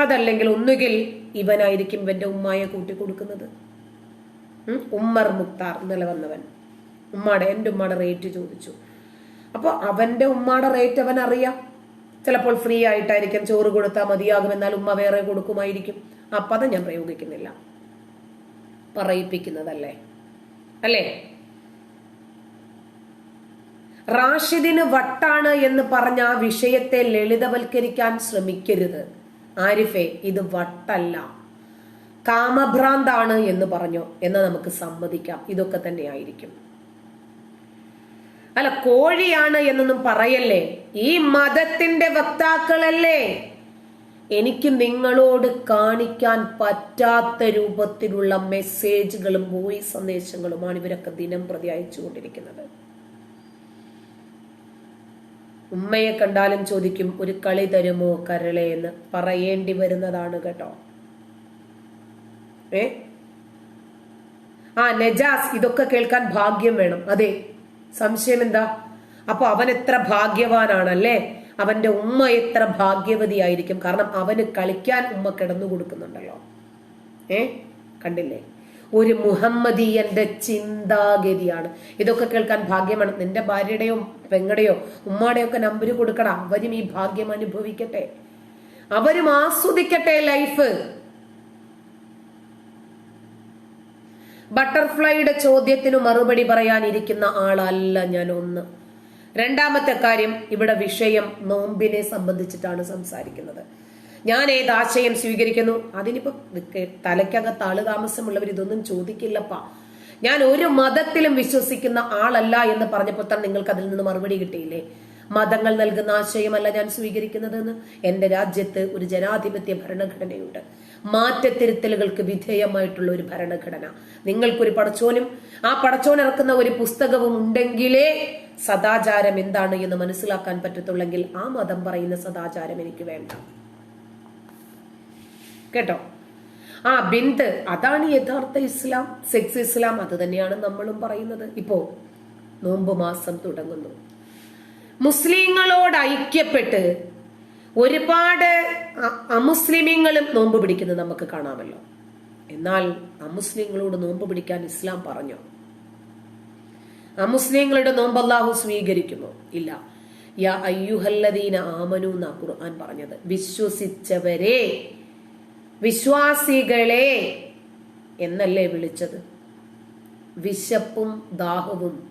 അതല്ലെങ്കിൽ ഒന്നുകിൽ ഇവനായിരിക്കും ഇവന്റെ ഉമ്മായെ കൂട്ടി കൊടുക്കുന്നത് ഉമ്മർ മുക്താർ ഇന്നലെ വന്നവൻ. ഉമ്മാടെ എന്റെ ഉമ്മാടെ റേറ്റ് ചോദിച്ചു. അപ്പോൾ അവന്റെ ഉമ്മാടെ റേറ്റ് അവൻ അറിയാം ചിലപ്പോൾ ഫ്രീ ആയിട്ടായിരിക്കും ചോറ് കൊടുത്താൽ മതിയാകും എന്നാൽ ഉമ്മ വേറെ കൊടുക്കുമായിരിക്കും. ആ പദം ഞാൻ പ്രയോഗിക്കുന്നില്ല. പറയിപ്പിക്കുന്നതല്ലേ? അല്ലേ? റാഷിദിന് വട്ടാണ് എന്ന് പറഞ്ഞ ആ വിഷയത്തെ ലളിതവൽക്കരിക്കാൻ ശ്രമിക്കരുത്. ആരിഫെ ഇത് വട്ടല്ല. കാമഭ്രാന്താണ് എന്ന് പറഞ്ഞു. എന്ന് നമുക്ക് സമ്മതിക്കാം. ഇതൊക്കെ തന്നെ ആയിരിക്കും. അല്ല കോഴിയാണ് എന്നൊന്നും പറയല്ലേ? ഈ മതത്തിന്റെ വക്താക്കളല്ലേ? എനിക്ക് നിങ്ങളോട് കാണിക്കാൻ പറ്റാത്ത രൂപത്തിലുള്ള മെസ്സേജുകളും വോയിസ് സന്ദേശങ്ങളുമാണ് ഇവരൊക്കെ ദിനം പ്രതി അയച്ചുകൊണ്ടിരിക്കുന്നത്. ഉമ്മയെ കണ്ടാലും ചോദിക്കും ഒരു കളി തരുമോ കരളെ? എന്ന് പറയേണ്ടി വരുന്നതാണ് കേട്ടോ. ഏ? ആ നജാസ് ഇതൊക്കെ കേൾക്കാൻ ഭാഗ്യം വേണം. അതെ സംശയം എന്താ? അപ്പൊ അവൻ എത്ര ഭാഗ്യവാനാണല്ലേ? അവന്റെ ഉമ്മ എത്ര ഭാഗ്യവതിയായിരിക്കും? കാരണം അവന് കളിക്കാൻ ഉമ്മ കിടന്നു കൊടുക്കുന്നുണ്ടല്ലോ ഏ? കണ്ടില്ലേ? ഒരു മുഹമ്മദീയന്റെ ചിന്താഗതിയാണ്. ഇതൊക്കെ കേൾക്കാൻ ഭാഗ്യമാണ്. നിന്റെ ഭാര്യയുടെയോ പെങ്ങളുടെയോ ഉമ്മയുടെയോ ഒക്കെ നമ്പർ കൊടുക്കണം. അവരും ഈ ഭാഗ്യം അനുഭവിക്കട്ടെ. അവരും ആസ്വദിക്കട്ടെ ലൈഫ് ബട്ടർഫ്ലൈയുടെ ചോദ്യത്തിനു മറുപടി പറയാനിരിക്കുന്ന ആളല്ല ഞാൻ ഒന്ന് രണ്ടാമത്തെ കാര്യം ഇവിടെ വിഷയം നോമ്പിനെ സംബന്ധിച്ചിട്ടാണ് സംസാരിക്കുന്നത്. ഞാൻ ഏത് ആശയം സ്വീകരിക്കുന്നു? അതിനിപ്പോ തലയ്ക്കകത്ത് ആൾ താമസമുള്ളവർ ഇതൊന്നും ചോദിക്കില്ലപ്പാ. ഞാൻ ഒരു മതത്തിലും വിശ്വസിക്കുന്ന ആളല്ല എന്ന് പറഞ്ഞപ്പോൾ തന്നെ നിങ്ങൾക്ക് അതിൽ നിന്ന് മറുപടി കിട്ടിയില്ലേ? മതങ്ങൾ നൽകുന്ന ആശയമല്ല ഞാൻ സ്വീകരിക്കുന്നതെന്ന്. എന്റെ രാജ്യത്ത് ഒരു ജനാധിപത്യ ഭരണഘടനയുണ്ട്. മാറ്റത്തിരുത്തലുകൾക്ക് വിധേയമായിട്ടുള്ള ഒരു ഭരണഘടന. നിങ്ങൾക്കൊരു പടച്ചോനും ആ പടച്ചോൻ ഇറക്കുന്ന ഒരു പുസ്തകവും ഉണ്ടെങ്കിലേ സദാചാരം എന്താണ് എന്ന് മനസ്സിലാക്കാൻ പറ്റത്തുള്ളെങ്കിൽ ആ മതം പറയുന്ന സദാചാരം എനിക്ക് വേണ്ട. കേട്ടോ? ആ ബിന്ദ് അതാണ് യഥാർത്ഥ ഇസ്ലാം. സെക്സ് ഇസ്ലാം അത് തന്നെയാണ് നമ്മളും പറയുന്നത്. ഇപ്പോ നോമ്പ് മാസം തുടങ്ങുന്നു. മുസ്ലിങ്ങളോട് ഐക്യപ്പെട്ട് ഒരുപാട് അമുസ്ലിമിങ്ങളും നോമ്പ് പിടിക്കുന്നത് നമുക്ക് കാണാമല്ലോ. എന്നാൽ അമുസ്ലിങ്ങളോട് നോമ്പ് പിടിക്കാൻ ഇസ്ലാം പറഞ്ഞോ? അമുസ്ലിങ്ങളുടെ നോമ്പ് അള്ളാഹു സ്വീകരിക്കുന്നു ഇല്ല. യാ അയ്യുഹല്ലദീന ആമനു എന്നാ ഖുർആൻ പറഞ്ഞത്. വിശ്വസിച്ചവരെ വിശ്വാസികളെ എന്നല്ലേ വിളിച്ചത്? വിശപ്പും ദാഹവും.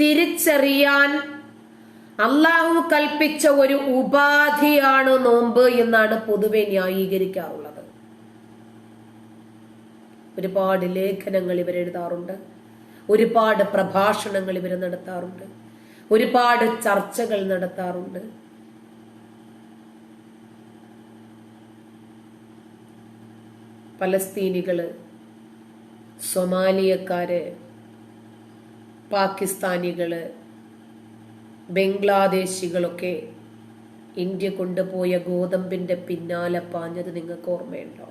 തിരിച്ചറിയാൻ അള്ളാഹു കൽപ്പിച്ച ഒരു ഉപാധിയാണ് നോമ്പ് എന്നാണ് പൊതുവെ ന്യായീകരിക്കാറുള്ളത്. ഒരുപാട് ലേഖനങ്ങൾ ഇവർ എഴുതാറുണ്ട്. ഒരുപാട് പ്രഭാഷണങ്ങൾ ഇവർ നടത്താറുണ്ട്. ഒരുപാട് ചർച്ചകൾ നടത്താറുണ്ട്. പലസ്തീനികൾ സൊമാലിയക്കാര് പാകിസ്ഥാനികൾ ബംഗ്ലാദേശികളൊക്കെ ഇന്ത്യ കൊണ്ടുപോയ ഗോതമ്പിന്റെ പിന്നാലെ പാഞ്ഞത് നിങ്ങൾക്ക് ഓർമ്മയുണ്ടോ?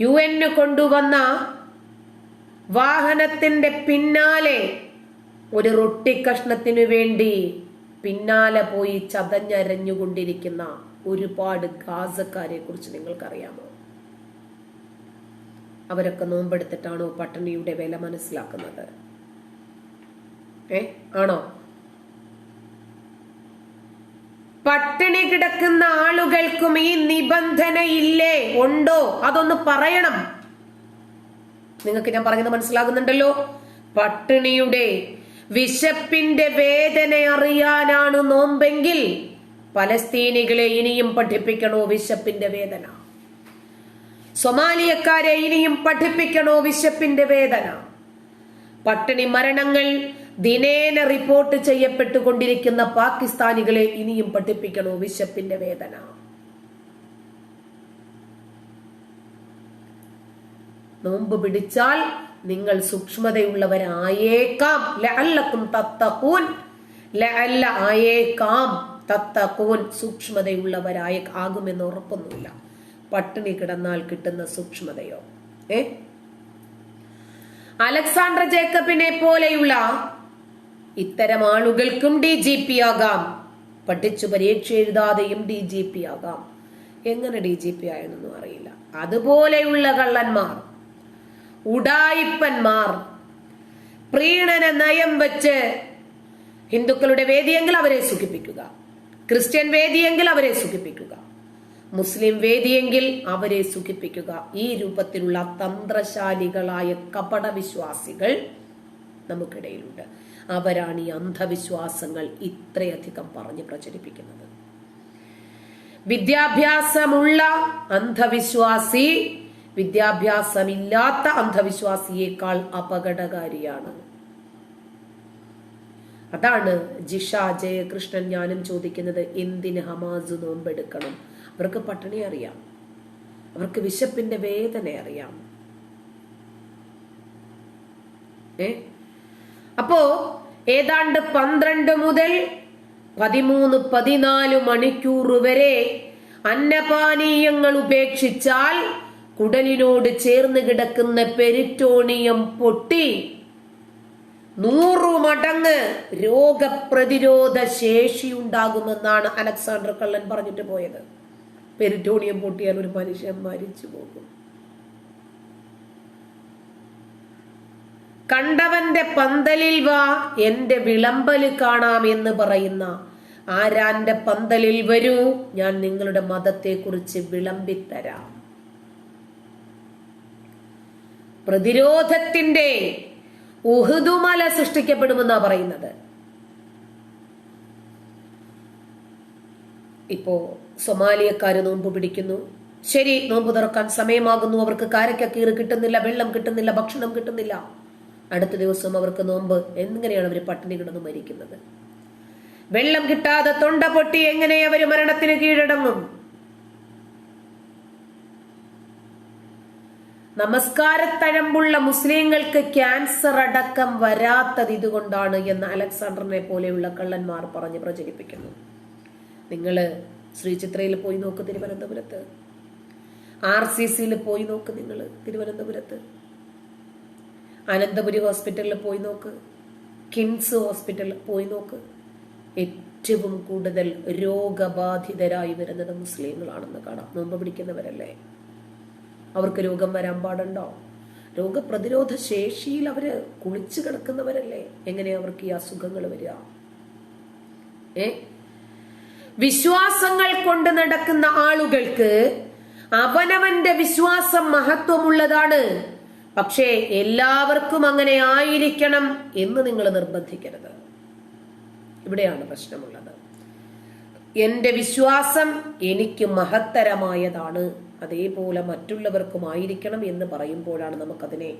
യു എന് കൊണ്ടുവന്ന വാഹനത്തിന്റെ പിന്നാലെ ഒരു റൊട്ടിക്കഷ്ണത്തിനു വേണ്ടി പിന്നാലെ പോയി ചതഞ്ഞരഞ്ഞുകൊണ്ടിരിക്കുന്ന ഒരുപാട് ഗാസക്കാരെ കുറിച്ച് നിങ്ങൾക്കറിയാമോ? അവരൊക്കെ നോമ്പെടുത്തിട്ടാണോ പട്ടിണിയുടെ വില മനസ്സിലാക്കുന്നത്? ഏ? ആണോ? പട്ടിണി കിടക്കുന്ന ആളുകൾക്കും ഈ നിബന്ധന ഇല്ലേ ഉണ്ടോ? അതൊന്ന് പറയണം. നിങ്ങൾക്ക് ഞാൻ പറയുന്നത് മനസ്സിലാകുന്നുണ്ടല്ലോ? പട്ടിണിയുടെ വിശപ്പിന്റെ വേദന അറിയാനാണ് നോമ്പെങ്കിൽ പലസ്തീനികളെ ഇനിയും പഠിപ്പിക്കണോ വിശപ്പിന്റെ വേദന? സൊമാലിയക്കാരെ ഇനിയും പഠിപ്പിക്കണോ വിശപ്പിന്റെ വേദന? പട്ടിണി മരണങ്ങൾ ദിനേന റിപ്പോർട്ട് ചെയ്യപ്പെട്ടുകൊണ്ടിരിക്കുന്ന പാകിസ്ഥാനികളെ ഇനിയും പഠിപ്പിക്കണോ വിശപ്പിന്റെ വേദന? നോമ്പ് പിടിച്ചാൽ നിങ്ങൾ സൂക്ഷ്മതയുള്ളവരായേക്കാം. ആയേക്കാം. സൂക്ഷ്മതയുള്ളവരായ ആകുമെന്ന് ഉറപ്പൊന്നുമില്ല. പട്ടിണി കിടന്നാൽ കിട്ടുന്ന സൂക്ഷ്മതയോ? ഏ? അലക്സാണ്ടർ ജേക്കബിനെ പോലെയുള്ള ഇത്തരം ആളുകൾക്കും ഡി ജി പി ആകാം. പഠിച്ചു പരീക്ഷ എഴുതാതെയും ഡി ജി പി ആകാം. എങ്ങനെ ഡി ജി പി ആയെന്നൊന്നും അറിയില്ല. അതുപോലെയുള്ള കള്ളന്മാർ ഉടായിപ്പന്മാർ പ്രീണന നയം വെച്ച് ഹിന്ദുക്കളുടെ വേദിയെങ്കിൽ അവരെ സുഖിപ്പിക്കുക. ക്രിസ്ത്യൻ വേദിയെങ്കിൽ അവരെ സുഖിപ്പിക്കുക. മുസ്ലിം വേദിയെങ്കിൽ അവരെ സുഖിപ്പിക്കുക. ഈ രൂപത്തിലുള്ള തന്ത്രശാലികളായ കപട വിശ്വാസികൾ നമുക്കിടയിലുണ്ട്. അവരാണ് ഈ അന്ധവിശ്വാസങ്ങൾ ഇത്രയധികം പറഞ്ഞ് പ്രചരിപ്പിക്കുന്നത്. വിദ്യാഭ്യാസമുള്ള അന്ധവിശ്വാസി വിദ്യാഭ്യാസമില്ലാത്ത അന്ധവിശ്വാസിയേക്കാൾ അപകടകാരിയാണ്. അതാണ് ജിഷ ജയകൃഷ്ണൻ ഞാനും ചോദിക്കുന്നത് എന്തിന് ഹമാസ് നോമ്പെടുക്കണം? അവർക്ക് പട്ടിണി അറിയാം. അവർക്ക് വിശപ്പിന്റെ വേദന അറിയാം. ഏ? അപ്പോ ഏതാണ്ട് പന്ത്രണ്ട് മുതൽ പതിമൂന്ന് പതിനാല് മണിക്കൂർ വരെ അന്നപാനീയങ്ങൾ ഉപേക്ഷിച്ചാൽ കുടലിനോട് ചേർന്ന് കിടക്കുന്ന പെരിറ്റോണിയം പൊട്ടി നൂറു മടങ്ങ് രോഗപ്രതിരോധ ശേഷി ഉണ്ടാകുമെന്നാണ് അലക്സാണ്ടർ കള്ളൻ പറഞ്ഞിട്ട് പോയത്. പെരിറ്റോണിയം പൊട്ടിയാൽ ഒരു മനുഷ്യൻ മരിച്ചു പോകും. കണ്ടവന്റെ പന്തലിൽ വാ എന്റെ വിളമ്പൽ കാണാം എന്ന് പറയുന്ന ആരാന്റെ പന്തലിൽ വരൂ? ഞാൻ നിങ്ങളുടെ മതത്തെക്കുറിച്ച് വിളമ്പിത്തരാം. പ്രതിരോധത്തിന്റെ ഉഹുദുമല സൃഷ്ടിക്കപ്പെടുമെന്നാ പറയുന്നത്. ഇപ്പോ സൊമാലിയക്കാര് നോമ്പ് പിടിക്കുന്നു. ശരി നോമ്പ് തുറക്കാൻ സമയമാകുന്നു. അവർക്ക് കാരക്ക കീറ് കിട്ടുന്നില്ല വെള്ളം കിട്ടുന്നില്ല ഭക്ഷണം കിട്ടുന്നില്ല. അടുത്ത ദിവസം അവർക്ക് നോമ്പ്. എങ്ങനെയാണ് അവർ പട്ടിണി കിടന്ന് മരിക്കുന്നത്? വെള്ളം കിട്ടാതെ തൊണ്ട പൊട്ടി എങ്ങനെ അവർ മരണത്തിന് കീഴടങ്ങും? നമസ്കാരത്തഴമ്പുള്ള മുസ്ലിങ്ങൾക്ക് ക്യാൻസർ അടക്കം വരാത്തത് ഇതുകൊണ്ടാണ് എന്ന് അലക്സാണ്ടറിനെ പോലെയുള്ള കള്ളന്മാർ പറഞ്ഞ് പ്രചരിപ്പിക്കുന്നു. നിങ്ങൾ ശ്രീചിത്രയിൽ പോയി നോക്ക് തിരുവനന്തപുരത്ത്. ആർ സി സിയിൽ പോയി നോക്ക് നിങ്ങൾ തിരുവനന്തപുരത്ത്. അനന്തപുരി ഹോസ്പിറ്റലിൽ പോയി നോക്ക്. കിംസ് ഹോസ്പിറ്റലിൽ പോയി നോക്ക്. ഏറ്റവും കൂടുതൽ രോഗബാധിതരായി വരുന്നത് മുസ്ലിങ്ങളാണെന്ന് കാണാം. നോമ്പ് പിടിക്കുന്നവരല്ലേ? അവർക്ക് രോഗം വരാൻ പാടുണ്ടോ? രോഗപ്രതിരോധ ശേഷിയിൽ അവർ കുളിച്ചു കിടക്കുന്നവരല്ലേ? എങ്ങനെയാ അവർക്ക് ഈ അസുഖങ്ങൾ വരിക? ഏ? വിശ്വാസങ്ങൾ കൊണ്ട് നടക്കുന്ന ആളുകൾക്ക് അവനവന്റെ വിശ്വാസം മഹത്വമുള്ളതാണ്. പക്ഷേ എല്ലാവർക്കും അങ്ങനെ ആയിരിക്കണം എന്ന് നിങ്ങൾ നിർബന്ധിക്കരുത്. ഇവിടെയാണ് പ്രശ്നമുള്ളത്. എന്റെ വിശ്വാസം എനിക്ക് മഹത്തരമായതാണ്. അതേപോലെ മറ്റുള്ളവർക്കും ആയിരിക്കണം എന്ന് പറയുമ്പോഴാണ് നമുക്കതിനെ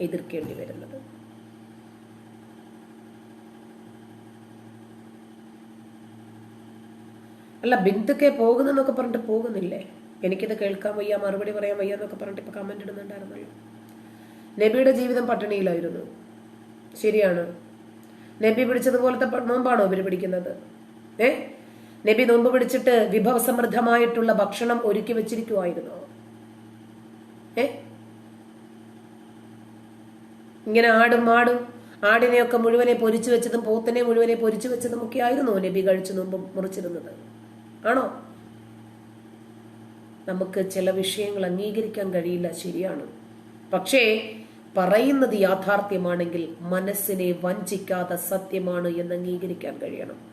എതിർക്കേണ്ടി വരുന്നത്. അല്ല ബിന്ദുക്കെ പോകുന്നെന്നൊക്കെ പറഞ്ഞിട്ട് പോകുന്നില്ലേ? എനിക്കിത് കേൾക്കാൻ വയ്യ മറുപടി പറയാൻ വയ്യ എന്നൊക്കെ പറഞ്ഞിട്ട് ഇപ്പൊ കമന്റ് ഇടുന്നുണ്ടായിരുന്നല്ലോ. നബിയുടെ ജീവിതം പട്ടിണിയിലായിരുന്നു. ശരിയാണ്. നബി പിടിച്ചതുപോലത്തെ നോമ്പാണോ ഇവർ പിടിക്കുന്നത്? ഏ? നബി നോമ്പ് പിടിച്ചിട്ട് വിഭവസമൃദ്ധമായിട്ടുള്ള ഭക്ഷണം ഒരുക്കി വെച്ചിരിക്കുമായിരുന്നോ ഏ? ഇങ്ങനെ ആടും മാടും ആടിനെയൊക്കെ മുഴുവനെ പൊരിച്ചു വെച്ചതും പോത്തിനെ മുഴുവനെ പൊരിച്ചു വെച്ചതും ഒക്കെ ആയിരുന്നു നബി കഴിച്ചു നോമ്പ് മുറിച്ചിരുന്നത്? ആണോ? നമുക്ക് ചില വിഷയങ്ങൾ അംഗീകരിക്കാൻ കഴിയില്ല ശരിയാണ്. പക്ഷേ പറയുന്നത് യാഥാർത്ഥ്യമാണെങ്കിൽ മനസ്സിനെ വഞ്ചിക്കാതെ സത്യമാണ് എന്ന് അംഗീകരിക്കാൻ കഴിയണം.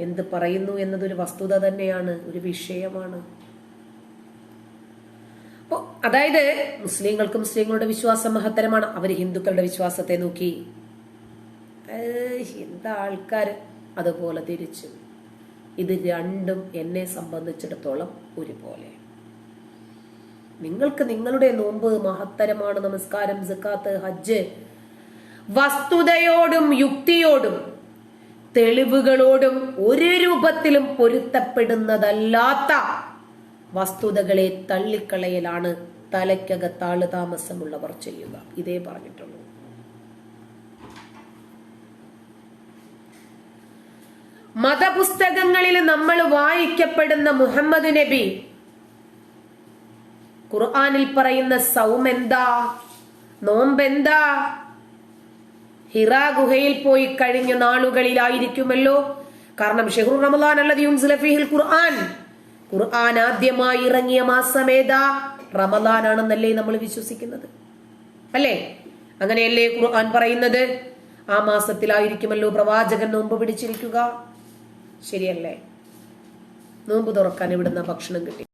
എന്ത് പറയുന്നു എന്നതൊരു വസ്തുത തന്നെയാണ് ഒരു വിഷയമാണ്. അപ്പോൾ അതായത് മുസ്ലിങ്ങൾക്ക് മുസ്ലിങ്ങളുടെ വിശ്വാസം മഹത്തരമാണ്. അവർ ഹിന്ദുക്കളുടെ വിശ്വാസത്തെ നോക്കി. എന്താ ആൾക്കാർ അതുപോലെ തിരിച്ചു? ഇത് രണ്ടും എന്നെ സംബന്ധിച്ചിടത്തോളം ഒരുപോലെ. നിങ്ങൾക്ക് നിങ്ങളുടെ നോമ്പ് മഹത്തരമാണ്. നമസ്കാരം സക്കാത്ത് ഹജ്ജ്. വസ്തുതയോടും യുക്തിയോടും തെളിവുകളോടും ഒരു രൂപത്തിലും പൊരുത്തപ്പെടുന്നതല്ലാത്ത വസ്തുതകളെ തള്ളിക്കളയലാണ് തലയ്ക്കകത്താൾ താമസമുള്ളവർ ചെയ്യുക. ഇതേ പറഞ്ഞിട്ടുള്ളൂ. മതപുസ്തകങ്ങളിൽ നമ്മൾ വായിക്കപ്പെടുന്ന മുഹമ്മദ് നബി ഖുർആാനിൽ പറയുന്ന സൗമെന്താ നോമ്പെന്താ ഹിറ ഗുഹയിൽ പോയി കഴിഞ്ഞ നാളുകളിലായിരിക്കുമല്ലോ. കാരണം ഷെഹ്റു റമദാൻ അല്ലത് യുൻസില ഖുർആൻ. ഖുർആൻ ആദ്യമായി ഇറങ്ങിയ മാസമേതാ? റമദാൻ ആണെന്നല്ലേ നമ്മൾ വിശ്വസിക്കുന്നത്. അല്ലേ? അങ്ങനെയല്ലേ ഖുർആൻ പറയുന്നത്? ആ മാസത്തിലായിരിക്കുമല്ലോ പ്രവാചകൻ നോമ്പ് പിടിച്ചിരിക്കുക. ശരിയല്ലേ? നോമ്പ് തുറക്കാൻ ഇവിടുന്ന് ഭക്ഷണം കിട്ടി.